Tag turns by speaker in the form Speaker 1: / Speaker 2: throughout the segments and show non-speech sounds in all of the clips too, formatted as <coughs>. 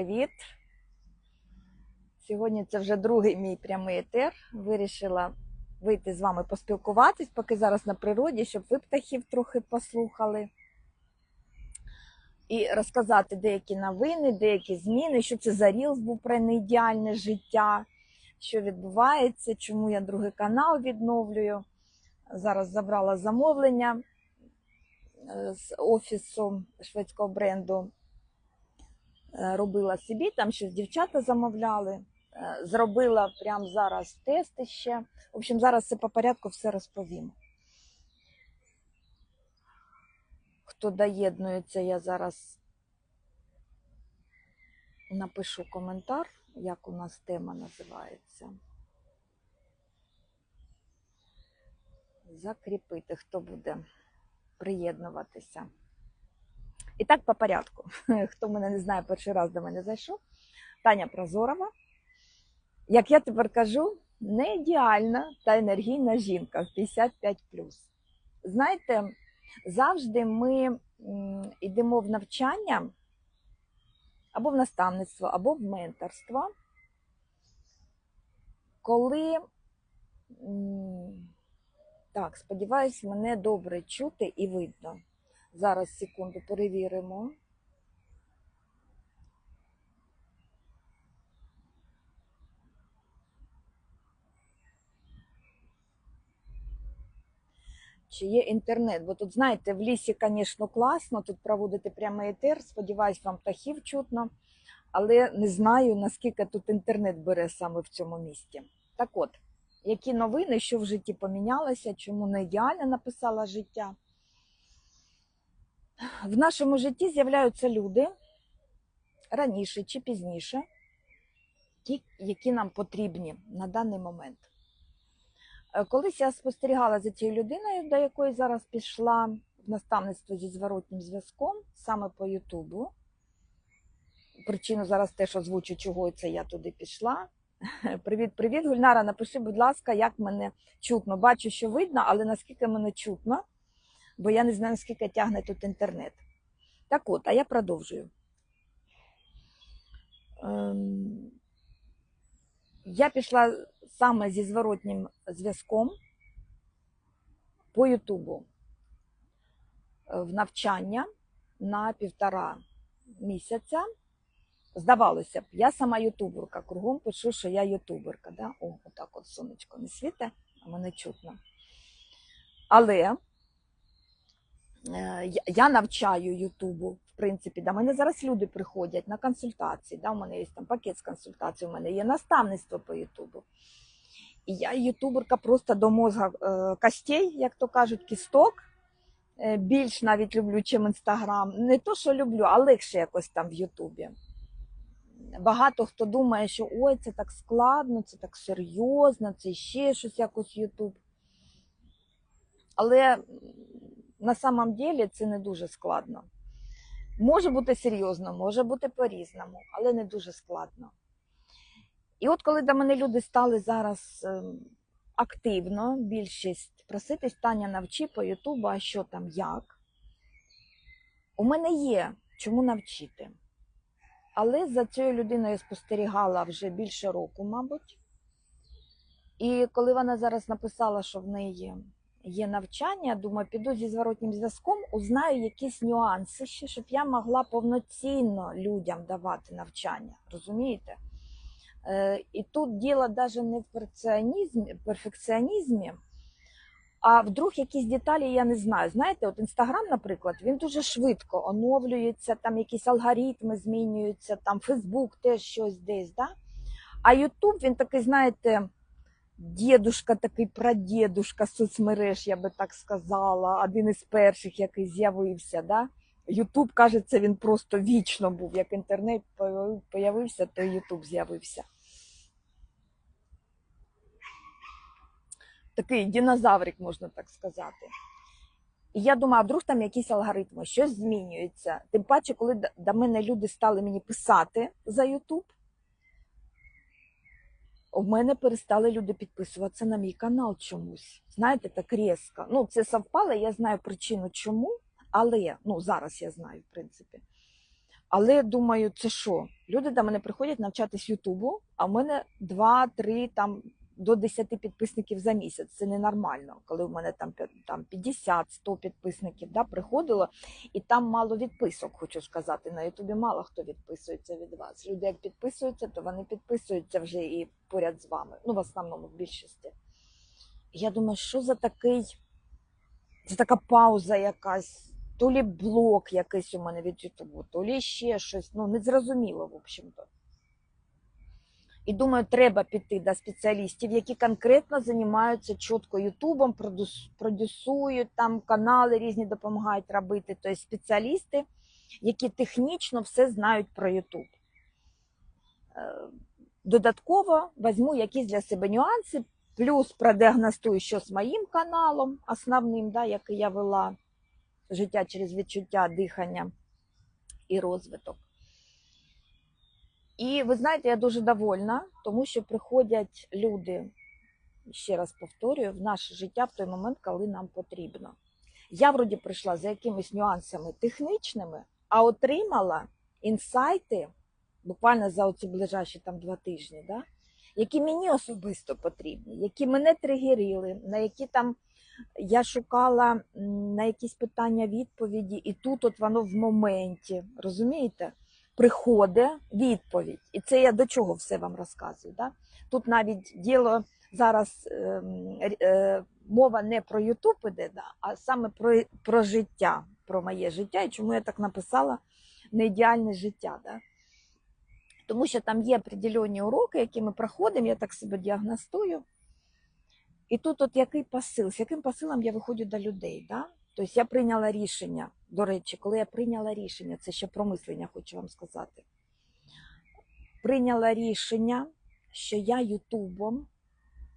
Speaker 1: Привіт! Сьогодні це вже другий мій прямий етер. Вирішила вийти з вами поспілкуватись, поки зараз на природі, щоб ви птахів трохи послухали. І розказати деякі новини, деякі зміни, що це за рілс був про неідеальне життя, що відбувається, чому я другий канал відновлюю. Зараз забрала замовлення е, з офісу шведського бренду робила собі, там щось дівчата замовляли. Е, Зробила прямо зараз тести ще. В общем, зараз все по порядку все розповім. Хто доєднується, я зараз напишу коментар, як у нас тема називається. Закріпити, хто буде приєднуватися. І так по порядку. <laughs> Хто мене не знає, перший раз до мене зайшов. Таня Прозорова. Як я тепер кажу, не ідеальна та енергійна жінка в 55. Знаєте, завжди ми йдемо в навчання або в наставництво, або в менторство, коли, так, сподіваюсь, мене добре чути і видно. Зараз секунду перевіримо. Чи є інтернет? Бо тут, знаєте, в лісі, звісно, класно, тут проводити прямий етер. Сподіваюсь, вам птахів чутно, але не знаю, наскільки тут інтернет бере саме в цьому місті. Так от, які новини, що в житті помінялося, чому не ідеально написала життя? В нашому житті з'являються люди раніше чи пізніше, ті, які нам потрібні на даний момент. Е, Колись я спостерігала за цією людиною, до якої зараз пішла в наставництво зі зворотнім зв'язком, саме по Ютубу. Причину зараз теж озвучу, чого це я туди пішла. <laughs> Привіт, привіт, Гульнара. Напиши, будь ласка, як мене чутно. Бачу, що видно, але наскільки мене чутно, бо я не знаю, наскільки тягне тут інтернет. Так от, а я продовжую. Ем, Я пішла саме зі зворотнім зв'язком по Ютубу е, в навчання на півтора місяця. Здавалося б, я сама ютуберка, кругом пишу, що я ютуберка. Да? О, отак от сонечко не світе, а мене чутно. Але я- я навчаю Ютубу, в принципі. До мене зараз люди приходять на консультації. Да? У мене є там пакет з консультацій, у мене є наставництво по Ютубу. І я ютуберка просто до мозга е, костей, як то кажуть, кісток. Е, Більш навіть люблю, чим інстаграм. Не то, що люблю, а легше якось там в Ютубі. Багато хто думає, що ой, це так складно, це так серйозно, це ще щось якось Ютуб. Але на самом деле це не дуже складно. Може бути серйозно, може бути по-різному, але не дуже складно. І от коли до мене люди стали зараз ем, активно, більшість проситись, Таня, навчи по Ютубу, а що там, як. У мене є чому навчити. Але за цією людиною я спостерігала вже більше року, мабуть. І коли вона зараз написала, що в неї є навчання, думаю, піду зі зворотнім зв'язком, узнаю якісь нюанси ще, щоб я могла повноцінно людям давати навчання. Розумієте? Е, І тут діло навіть не в перфекціонізмі, перфекціонізмі, а вдруг якісь деталі я не знаю. Знаєте, от Інстаграм, наприклад, він дуже швидко оновлюється, там якісь алгоритми змінюються, там Фейсбук теж щось десь. Да? А Ютуб він такий, знаєте, дідушка, такий прадідушка соцмереж, я би так сказала, один із перших, який з'явився. Да? Ютуб, кажеться, він просто вічно був. Як інтернет появи- появився, то Ютуб з'явився. Такий динозаврик, можна так сказати. І я думаю, а вдруг там якісь алгоритми, щось змінюється. Тим паче, коли до мене люди стали мені писати за Ютуб, у мене перестали люди підписуватися на мій канал чомусь. Знаєте, так різко. Ну, це совпало, я знаю причину чому, але ну зараз я знаю, в принципі. Але думаю, це що? Люди до мене приходять навчатись Ютубу, а в мене 2-3 там до 10 підписників за місяць. Це ненормально, коли в мене там, там 50-100 підписників да, приходило, і там мало відписок, хочу сказати. На Ютубі мало хто відписується від вас. Люди як підписуються, то вони підписуються вже і поряд з вами. Ну, в основному, в більшості. Я думаю, що за такий, це така пауза якась, то лі блок якийсь у мене від Ютубу, то лі ще щось. Ну, незрозуміло, в общем-то. І думаю, треба піти до спеціалістів, які конкретно займаються чітко Ютубом, продюсують там канали різні допомагають робити. Тобто спеціалісти, які технічно все знають про Ютуб. Е, Додатково візьму якісь для себе нюанси, плюс продіагностую, що з моїм каналом основним, да, який я вела життя через відчуття, дихання і розвиток. І ви знаєте, я дуже довольна, тому що приходять люди, ще раз повторюю, в наше життя в той момент, коли нам потрібно. Я вроді прийшла за якимись нюансами технічними, а отримала інсайти буквально за оці ближайші там два тижні, да? які мені особисто потрібні, які мене тригерили, на які там я шукала на якісь питання відповіді, і тут от воно в моменті, розумієте? Приходить відповідь. І це я до чого все вам розказую. Да? Тут навіть діло зараз р- е, мова не про Ютуб іде, да, а саме про, про життя, про моє життя, і чому я так написала не ідеальне життя. Да? Тому що там є определені уроки, які ми проходимо, я так себе діагностую. І тут от який посил, з яким посилом я виходжу до людей. Да? Тобто я прийняла рішення. До речі, коли я прийняла рішення, це ще про мислення, хочу вам сказати. Прийняла рішення, що я Ютубом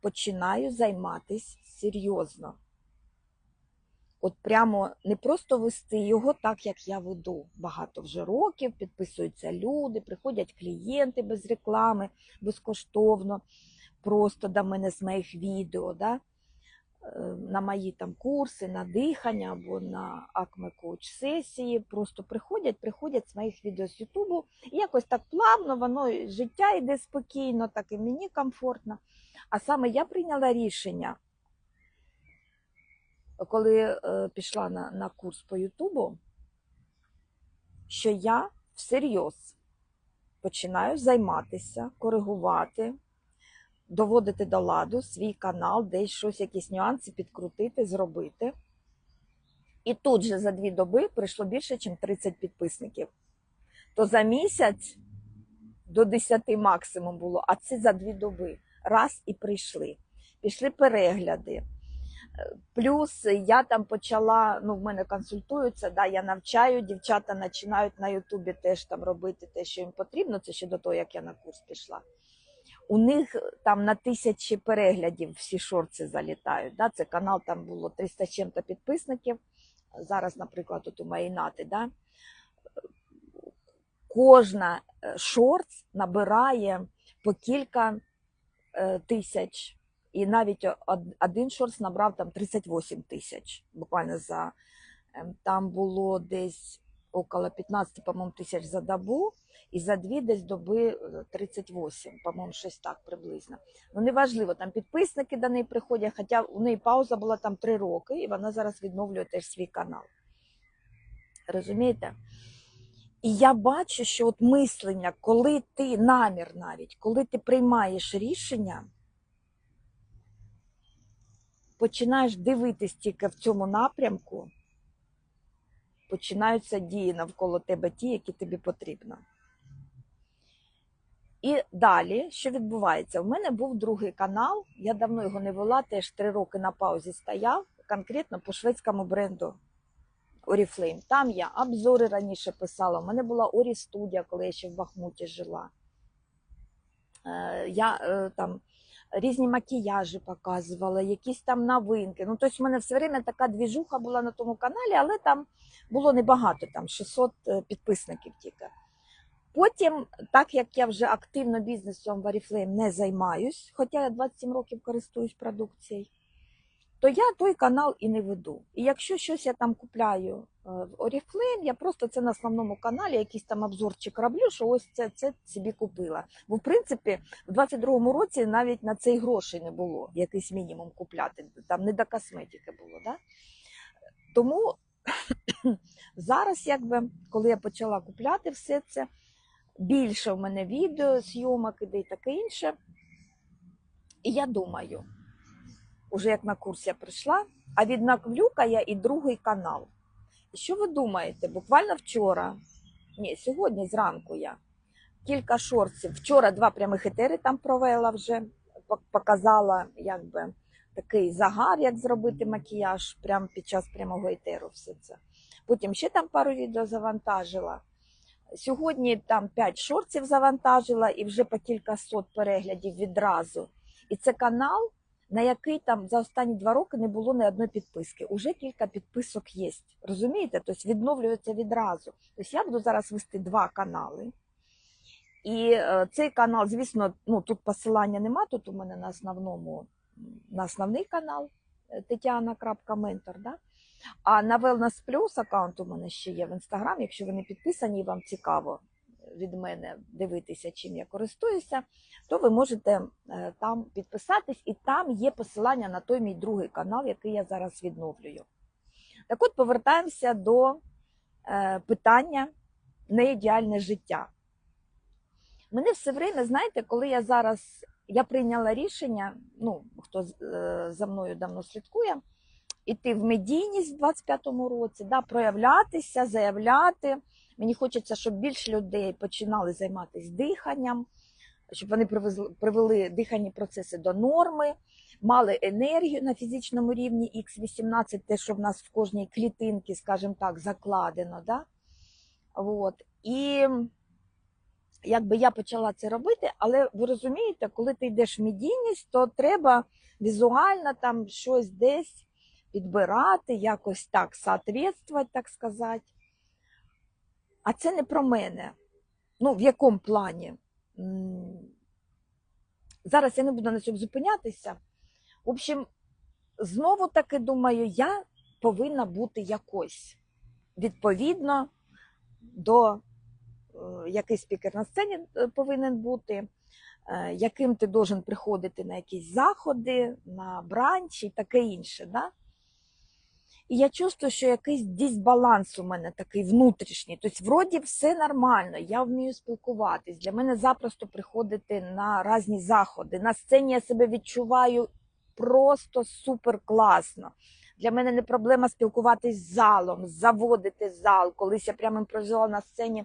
Speaker 1: починаю займатися серйозно. От прямо не просто вести його так, як я веду. Багато вже років, підписуються люди, приходять клієнти без реклами, безкоштовно, просто до мене з моїх відео. Да? Е, на мої там курси, на дихання або на Coach сесії. Просто приходять, приходять з моїх відео з Ютубу. І якось так плавно, воно життя йде спокійно, так і мені комфортно. А саме я прийняла рішення, коли е, пішла на, на курс по Ютубу, що я всерйоз починаю займатися, коригувати, доводити до ладу свій канал, десь щось, якісь нюанси підкрутити, зробити. І тут же за дві доби прийшло більше, ніж 30 підписників. То за місяць до 10 максимум було, а це за дві доби. Раз і прийшли. Пішли перегляди. Плюс я там почала, ну в мене консультуються, да, я навчаю, дівчата починають на Ютубі теж там робити те, що їм потрібно. Це ще до того, як я на курс пішла у них там на тисячі переглядів всі шорти залітають. Да? Це канал там було 300 з чим-то підписників. Зараз, наприклад, тут у моєї нати, да? кожна е, шортс набирає по кілька е, тисяч. І навіть один шортс набрав там 38 тисяч. Буквально за ем, там було десь около 15, по-моєму, тисяч за добу, і за дві десь доби е, 38, по-моєму, щось так приблизно. Ну, неважливо, там підписники до неї приходять, хоча у неї пауза була там три роки, і вона зараз відновлює теж свій канал. Розумієте? І я бачу, що от мислення, коли ти намір навіть, коли ти приймаєш рішення, починаєш дивитись тільки в цьому напрямку, починаються дії навколо тебе ті, які тобі потрібно. І далі, що відбувається? У мене був другий канал, я давно його не вела, теж три роки на паузі стояв, конкретно по шведському бренду Oriflame. Там я обзори раніше писала. У мене була Орі студія, коли я ще в Бахмуті жила. Е, Я е, там різні макіяжі показувала, якісь там новинки. Ну, тобто, в мене все время така двіжуха була на тому каналі, але там було небагато, там 600 е, підписників тільки. Потім, так як я вже активно бізнесом в Oriflame не займаюсь, хоча я 27 років користуюсь продукцією, то я той канал і не веду. І якщо щось я там купляю е, в Oriflame, я просто це на основному каналі, якийсь там обзорчик роблю, що ось це, це собі купила. Бо в принципі в 22-му році навіть на цей грошей не було, якийсь мінімум купляти. Там не до косметики було. Да? Тому <coughs> зараз, якби, коли я почала купляти все це, більше в мене відео, зйомок і таке інше. І я думаю, уже як на курс я прийшла, а віднаклюка я і другий канал. І що ви думаєте? Буквально вчора, ні, сьогодні зранку я кілька шорців. Вчора два прямих етери там провела вже, показала якби такий загар, як зробити макіяж прямо під час прямого етеру. Все це. Потім ще там пару відео завантажила. Сьогодні там 5 шорців завантажила і вже по кілька сот переглядів відразу. І це канал, на який там за останні два роки не було ні одної підписки. Уже кілька підписок є. Розумієте? Тобто відновлюється відразу. Тобто я буду зараз вести два канали. І е, цей канал, звісно, ну тут посилання нема, тут у мене на основному на основний канал е, Тетяна.ментор, да? А на Wellness Plus аккаунт у мене ще є в інстаграм. Якщо ви не підписані і вам цікаво від мене дивитися, чим я користуюся, то ви можете е, там підписатись, і там є посилання на той мій другий канал, який я зараз відновлюю. Так от повертаємося до е, питання неідеальне життя. Мене все время, знаєте, коли я зараз я прийняла рішення, ну хто е, за мною давно слідкує, іти в медійність в 25-му році, да, проявлятися, заявляти. Мені хочеться, щоб більше людей починали займатися диханням, щоб вони привели дихальні процеси до норми, мали енергію на фізичному рівні Х18, те, що в нас в кожній клітинці, скажімо так, закладено. Да? От. І якби я почала це робити, але ви розумієте, коли ти йдеш в медійність, то треба візуально там щось десь підбирати, якось так соответствувати, так сказати. А це не про мене. Ну, в якому плані? Зараз я не буду на цьому зупинятися. В общем, знову таки думаю, я повинна бути якось відповідно до е, який спікер на сцені е, повинен бути, е, яким ти должен приходити на якісь заходи, на бранчі і таке інше. Да? І я чувствую, що якийсь дисбаланс у мене такий внутрішній. Тобто, вроді все нормально, я вмію спілкуватись. Для мене запросто приходити на різні заходи. На сцені я себе відчуваю просто супер класно. Для мене не проблема спілкуватись з залом, заводити зал. Колись я прямо імпровізувала на сцені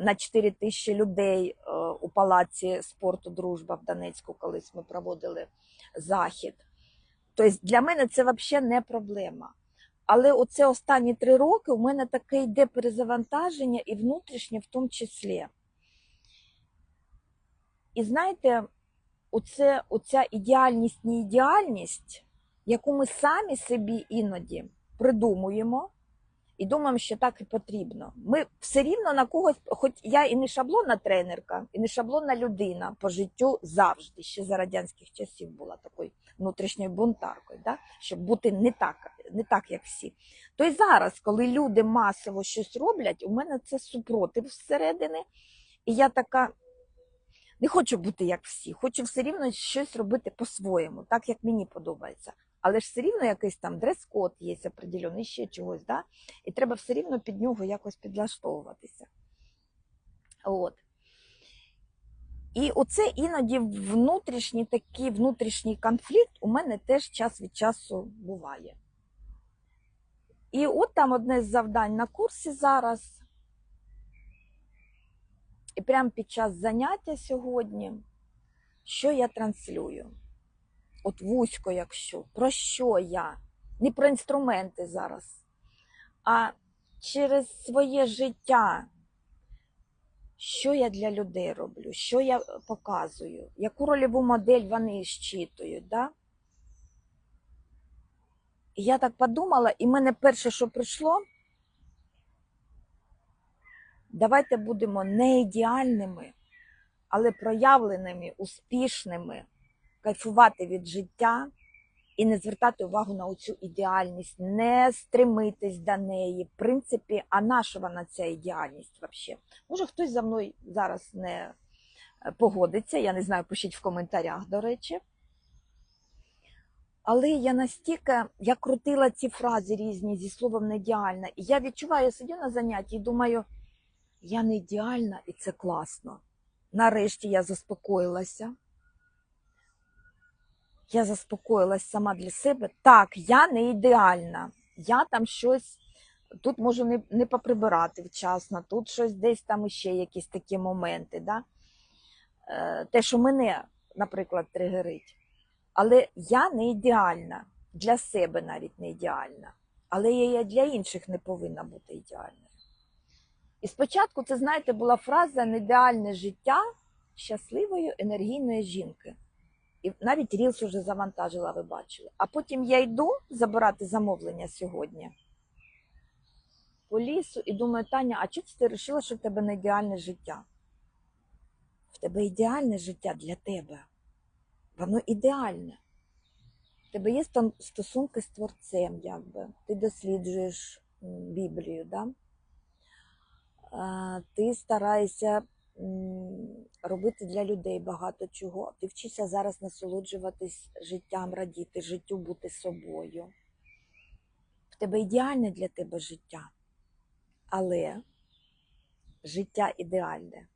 Speaker 1: на 4 тисячі людей е, у палаці спорту Дружба в Донецьку, колись ми проводили захід. Тобто для мене це взагалі не проблема. Але оце останні три роки у мене таке йде перезавантаження і внутрішнє в тому числі. І знаєте, оце, оця ідеальність, не ідеальність, яку ми самі собі іноді придумуємо і думаємо, що так і потрібно. Ми все рівно на когось, хоч я і не шаблонна тренерка, і не шаблонна людина по життю завжди, ще за радянських часів була такою внутрішньою бунтаркою, да? щоб бути не так, не так, як всі. То й зараз, коли люди масово щось роблять, у мене це супротив зсередини, і я така. Не хочу бути як всі, хочу все рівно щось робити по-своєму, так як мені подобається. Але ж все рівно якийсь там дрес-код є определений, ще чогось, да? і треба все рівно під нього якось підлаштовуватися. От. І оце іноді внутрішній такий внутрішній конфлікт у мене теж час від часу буває. І от там одне з завдань на курсі зараз. І прямо під час заняття сьогодні, що я транслюю? От вузько, якщо, про що я? Не про інструменти зараз, а через своє життя, що я для людей роблю, що я показую, яку рольову модель вони щитують. Да? Я так подумала, і мене перше, що прийшло, давайте будемо не ідеальними, але проявленими, успішними, кайфувати від життя, і не звертати увагу на оцю ідеальність, не стремитись до неї. В принципі, а наша вона ця ідеальність взагалі? Може, хтось за мною зараз не е, погодиться, я не знаю, пишіть в коментарях, до речі. Але я настільки я крутила ці фрази різні зі словом не ідеальна. І я відчуваю, я сидю на занятті і думаю, я не ідеальна, і це класно. Нарешті я заспокоїлася. Я заспокоїлась сама для себе. Так, я не ідеальна. Я там щось тут можу не, не поприбирати вчасно, тут щось десь там іще якісь такі моменти. Да? Е, те, що мене, наприклад, тригерить. Але я не ідеальна, для себе навіть не ідеальна. Але я для інших не повинна бути ідеальною. І спочатку, це, знаєте, була фраза «неідеальне життя щасливої енергійної жінки. І навіть Рілс уже завантажила, ви бачили. А потім я йду забирати замовлення сьогодні по лісу і думаю, Таня, а чому ти вирішила, що в тебе не ідеальне життя? В тебе ідеальне життя для тебе. Воно ідеальне. В тебе є стан- стосунки з творцем, якби. Ти досліджуєш Біблію, да? Ти стараєшся робити для людей багато чого. Ти вчишся зараз насолоджуватись життям, радіти, життю бути собою. В тебе ідеальне для тебе життя. Але життя ідеальне.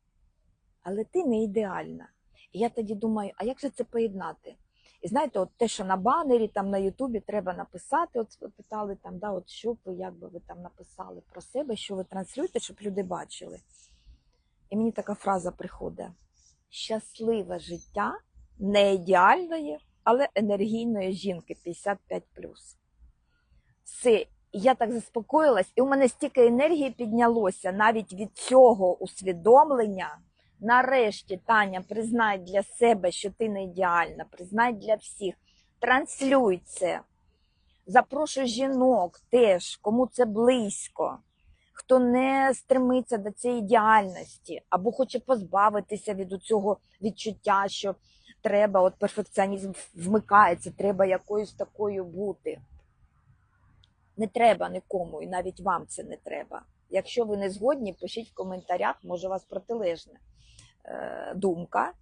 Speaker 1: Але ти не ідеальна. І я тоді думаю, а як же це поєднати? І знаєте, от те, що на банері, там на Ютубі треба написати, от питали там, да, от що ви, як би ви там написали про себе, що ви транслюєте, щоб люди бачили. І мені така фраза приходить: щасливе життя не ідеальної, але енергійної жінки 55. Все, я так заспокоїлась, і у мене стільки енергії піднялося навіть від цього усвідомлення. Нарешті, Таня, признай для себе, що ти не ідеальна, признай для всіх. Транслюй це. Запрошуй жінок теж, кому це близько, хто не стремиться до цієї ідеальності, або хоче позбавитися від цього відчуття, що треба, от перфекціонізм вмикається, треба якоюсь такою бути. Не треба нікому, і навіть вам це не треба. Якщо ви не згодні, пишіть в коментарях, може у вас протилежна е, думка.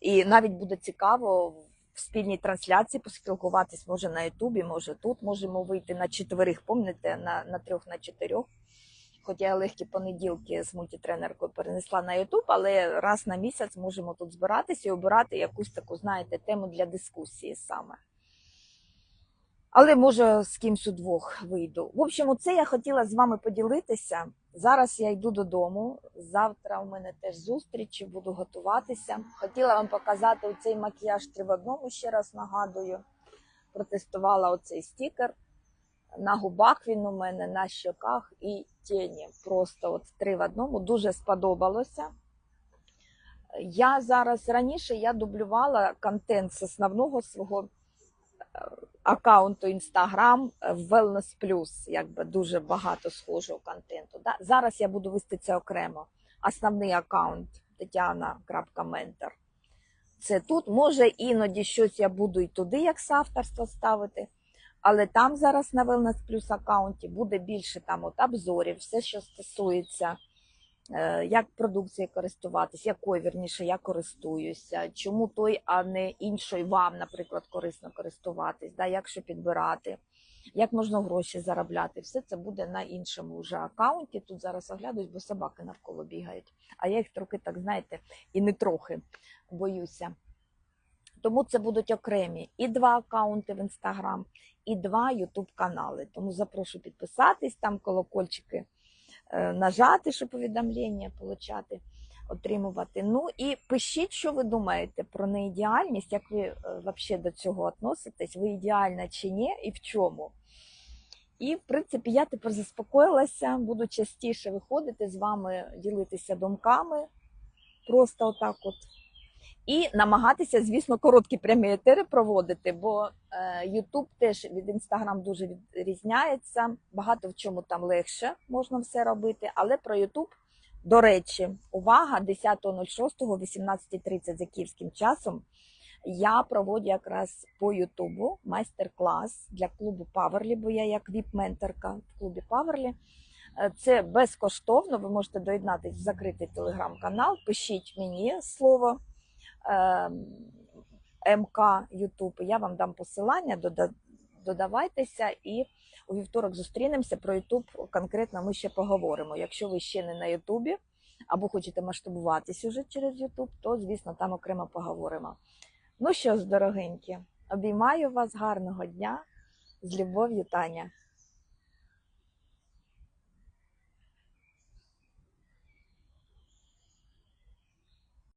Speaker 1: І навіть буде цікаво в спільній трансляції поспілкуватись, може на Ютубі, може тут. Можемо вийти на четверих, пам'ятаєте, на, на трьох, на чотирьох. Хоча я легкі понеділки з мультитренеркою перенесла на Ютуб, але раз на місяць можемо тут збиратися і обирати якусь таку, знаєте, тему для дискусії саме. Але може з кимсь удвох вийду. В общем, оце я хотіла з вами поділитися. Зараз я йду додому. Завтра у мене теж зустрічі, буду готуватися. Хотіла вам показати цей макіяж три в одному, ще раз нагадую. Протестувала оцей стікер. На губах він у мене, на щоках і тіні. Просто от три в одному. Дуже сподобалося. Я зараз раніше я дублювала контент з основного свого аккаунту Instagram в Wellness Plus, якби дуже багато схожого контенту. Да? Зараз я буду вести це окремо. Основний аккаунт Тетяна.ментор. Це тут. Може, іноді щось я буду і туди, як соавторство ставити. Але там зараз на Wellness Plus аккаунті буде більше там от обзорів, все, що стосується е, як продукцією користуватись, якою вірніше я користуюся, чому той, а не іншою вам, наприклад, корисно користуватись, да, як що підбирати, як можна гроші заробляти. Все це буде на іншому вже аккаунті. Тут зараз оглядуюсь, бо собаки навколо бігають. А я їх трохи, так знаєте, і не трохи боюся. Тому це будуть окремі і два аккаунти в інстаграм, і два ютуб канали. Тому запрошу підписатись, там колокольчики е, нажати, щоб повідомлення получати, отримувати. Ну і пишіть, що ви думаєте про неідеальність, як ви е, взагалі до цього относитесь, ви ідеальна чи ні, і в чому. І, в принципі, я тепер заспокоїлася, буду частіше виходити з вами, ділитися думками. Просто отак от. І намагатися, звісно, короткі прямі етери проводити, бо е, YouTube теж від Instagram дуже відрізняється. Багато в чому там легше можна все робити. Але про YouTube, до речі, увага, 10.06, 18.30 за київським часом Я проводжу якраз по Ютубу майстер-клас для клубу Паверлі, бо я як віп-менторка в клубі Паверлі. Е, Це безкоштовно. Ви можете доєднатися в закритий телеграм-канал. Пишіть мені слово е, МК Ютуб. Я вам дам посилання, додавайтеся і у вівторок зустрінемося. Про Ютуб конкретно ми ще поговоримо. Якщо ви ще не на Ютубі або хочете масштабуватись уже через Ютуб, то звісно там окремо поговоримо. Ну що ж, дорогенькі, обіймаю вас гарного дня з любов'ю, Таня.